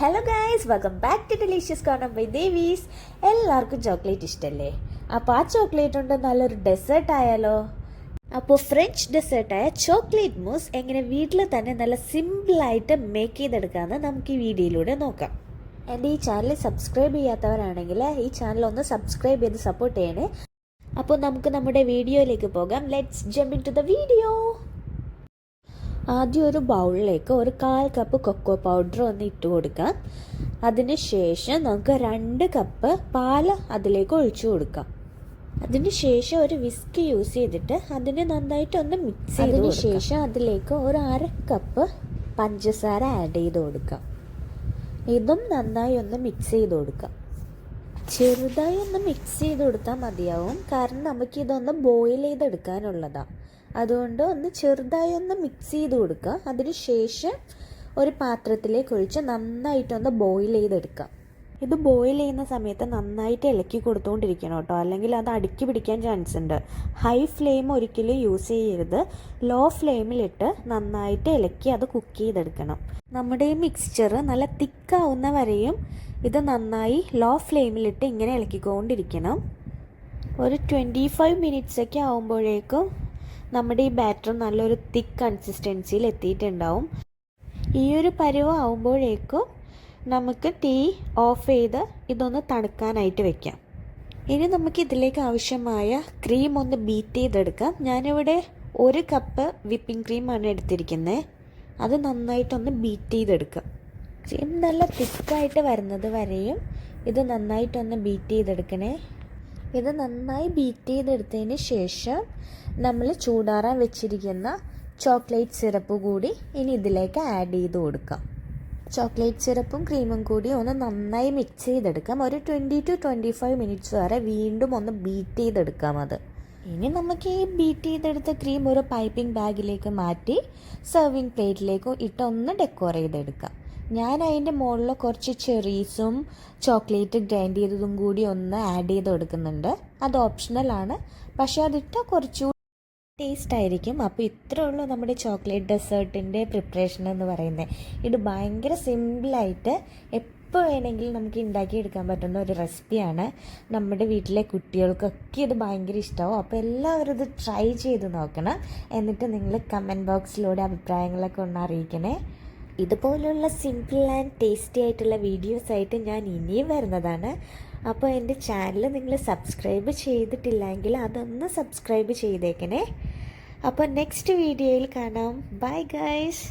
Hello guys welcome back to delicious കാണാം by Devi's എല്ലാവർക്കും chocolate ഇഷ്ടമല്ലേ അപ്പോൾ ആ ചോക്ലേറ്റ് കൊണ്ട് നല്ലൊരു ഡെസേർട്ട് ആയാലോ? അപ്പോൾ ഫ്രഞ്ച് ഡെസേർട്ടായ ചോക്ലേറ്റ് മൂസ് എങ്ങനെ വീട്ടിൽ തന്നെ നല്ല സിമ്പിളായിട്ട് മേക്ക് ചെയ്തെടുക്കാമെന്ന് നമുക്ക് ഈ വീഡിയോയിലൂടെ നോക്കാം. എന്റെ ഈ ചാനൽ സബ്സ്ക്രൈബ് ചെയ്യാത്തവരാണെങ്കിൽ ഈ ചാനൽ ഒന്ന് സബ്സ്ക്രൈബ് ചെയ്ത് സപ്പോർട്ട് ചെയ്യണേ. അപ്പോൾ നമുക്ക് നമ്മുടെ വീഡിയോയിലേക്ക് പോകാം. Let's jump into the video ആദ്യം ഒരു ബൗളിലേക്ക് ഒരു കാൽ കപ്പ് കൊക്കോ പൗഡർ ഒന്ന് ഇട്ട് കൊടുക്കാം. അതിന് ശേഷം നമുക്ക് രണ്ട് കപ്പ് പാൽ അതിലേക്ക് ഒഴിച്ചു കൊടുക്കാം. അതിന് ശേഷം ഒരു വിസ്ക് യൂസ് ചെയ്തിട്ട് അതിനെ നന്നായിട്ട് ഒന്ന് മിക്സ് ചെയ്തതിന് ശേഷം അതിലേക്ക് ഒരു അര കപ്പ് പഞ്ചസാര ആഡ് ചെയ്ത് കൊടുക്കാം. ഇതും നന്നായി ഒന്ന് മിക്സ് ചെയ്ത് കൊടുക്കാം. ചെറുതായി ഒന്ന് മിക്സ് ചെയ്ത് കൊടുത്താൽ മതിയാവും. കാരണം നമുക്ക് ഇതൊന്ന് ബോയിൽ ചെയ്തെടുക്കാനുള്ളതാണ് അതുകൊണ്ട് ഒന്ന് ചെറുതായി ഒന്ന് മിക്സ് ചെയ്ത് കൊടുക്കുക. അതിന് ശേഷം ഒരു പാത്രത്തിലേക്ക് ഒഴിച്ച് നന്നായിട്ടൊന്ന് ബോയിൽ ചെയ്തെടുക്കാം ഇത് ബോയിൽ ചെയ്യുന്ന സമയത്ത് നന്നായിട്ട് ഇളക്കി കൊടുത്തുകൊണ്ടിരിക്കണം കേട്ടോ. അല്ലെങ്കിൽ അത് അടുക്കി പിടിക്കാൻ ചാൻസ് ഉണ്ട്. ഹൈ ഫ്ലെയിം ഒരിക്കലും യൂസ് ചെയ്യരുത്. ലോ ഫ്ലെയിമിലിട്ട് നന്നായിട്ട് ഇളക്കി അത് കുക്ക് ചെയ്തെടുക്കണം. നമ്മുടെ ഈ മിക്സ്ചർ നല്ല തിക്കാവുന്ന വരെയും ഇത് നന്നായി ലോ ഫ്ലെയിമിലിട്ട് ഇങ്ങനെ ഇളക്കിക്കൊണ്ടിരിക്കണം. ഒരു ട്വന്റി ഫൈവ് മിനിറ്റ്സൊക്കെ ആകുമ്പോഴേക്കും നമ്മുടെ ഈ ബാറ്റർ നല്ലൊരു തിക്ക് കൺസിസ്റ്റൻസിയിൽ എത്തിയിട്ടുണ്ടാവും. ഈ ഒരു പരുവം ആവുമ്പോഴേക്കും നമുക്ക് തീ ഓഫ് ചെയ്ത് ഇതൊന്ന് തണുക്കാനായിട്ട് വെക്കാം. ഇനി നമുക്ക് ഇതിലേക്ക് ആവശ്യമായ ക്രീം ഒന്ന് ബീറ്റ് ചെയ്തെടുക്കാം. ഞാനിവിടെ ഒരു കപ്പ് വിപ്പിംഗ് ക്രീമാണ് എടുത്തിരിക്കുന്നത് അത് നന്നായിട്ടൊന്ന് ബീറ്റ് ചെയ്തെടുക്കാം. ക്രീം നല്ല തിക്കായിട്ട് വരുന്നത് വരെയും ഇത് നന്നായിട്ടൊന്ന് ബീറ്റ് ചെയ്തെടുക്കണേ. ഇത് നന്നായി ബീറ്റ് ചെയ്തെടുത്തതിന് ശേഷം നമ്മൾ ചൂടാറാൻ വെച്ചിരിക്കുന്ന ചോക്ലേറ്റ് സിറപ്പ് കൂടി ഇനി ഇതിലേക്ക് ആഡ് ചെയ്ത് കൊടുക്കാം. ചോക്ലേറ്റ് സിറപ്പും ക്രീമും കൂടി ഒന്ന് നന്നായി മിക്സ് ചെയ്തെടുക്കാം. ഒരു twenty to twenty five minutes വരെ വീണ്ടും ഒന്ന് ബീറ്റ് ചെയ്തെടുക്കാം അത്. ഇനി നമുക്ക് ഈ ബീറ്റ് ചെയ്തെടുത്ത ക്രീം ഒരു പൈപ്പിംഗ് ബാഗിലേക്ക് മാറ്റി സെർവിങ് പ്ലേറ്റിലേക്ക് ഇട്ടൊന്ന് ഡെക്കോർ ചെയ്തെടുക്കാം. ഞാൻ അതിന്റെ മുകളിൽ കുറച്ച് ചെറീസും ചോക്ലേറ്റ് ഗ്രൈൻഡ് ചെയ്തതും കൂടി ഒന്ന് ആഡ് ചെയ്ത് കൊടുക്കുന്നുണ്ട്. അത് ഓപ്ഷണലാണ് പക്ഷേ അതിട്ട് കുറച്ചുകൂടി ടേസ്റ്റ് ആയിരിക്കും. അപ്പോൾ ഇത്രേ ഉള്ളൂ നമ്മുടെ ചോക്ലേറ്റ് ഡെസേർട്ടിന്റെ പ്രിപ്പറേഷൻ എന്ന് പറയുന്നത് ഇത് ഭയങ്കര സിമ്പിളായിട്ട് എപ്പോൾ വേണമെങ്കിലും നമുക്ക് ഉണ്ടാക്കിയെടുക്കാൻ പറ്റുന്ന ഒരു റെസിപ്പിയാണ് നമ്മുടെ വീട്ടിലെ കുട്ടികൾക്കൊക്കെ ഇത് ഭയങ്കര ഇഷ്ടമാവും അപ്പോൾ എല്ലാവരും ഇത് ട്രൈ ചെയ്ത് നോക്കണം. എന്നിട്ട് നിങ്ങൾ കമന്റ് ബോക്സിലൂടെ അഭിപ്രായങ്ങളൊക്കെ ഒന്ന് അറിയിക്കണേ. ഇതുപോലുള്ള സിമ്പിൾ ആൻഡ് ടേസ്റ്റി ആയിട്ടുള്ള വീഡിയോസ് ആയിട്ട് ഞാൻ ഇനിയും വരുന്നതാണ്. അപ്പോൾ എന്റെ ചാനൽ നിങ്ങൾ സബ്സ്ക്രൈബ് ചെയ്തിട്ടില്ലെങ്കിൽ അതൊന്ന് സബ്സ്ക്രൈബ് ചെയ്തേക്കണേ. അപ്പോൾ നെക്സ്റ്റ് വീഡിയോയിൽ കാണാം. Bye guys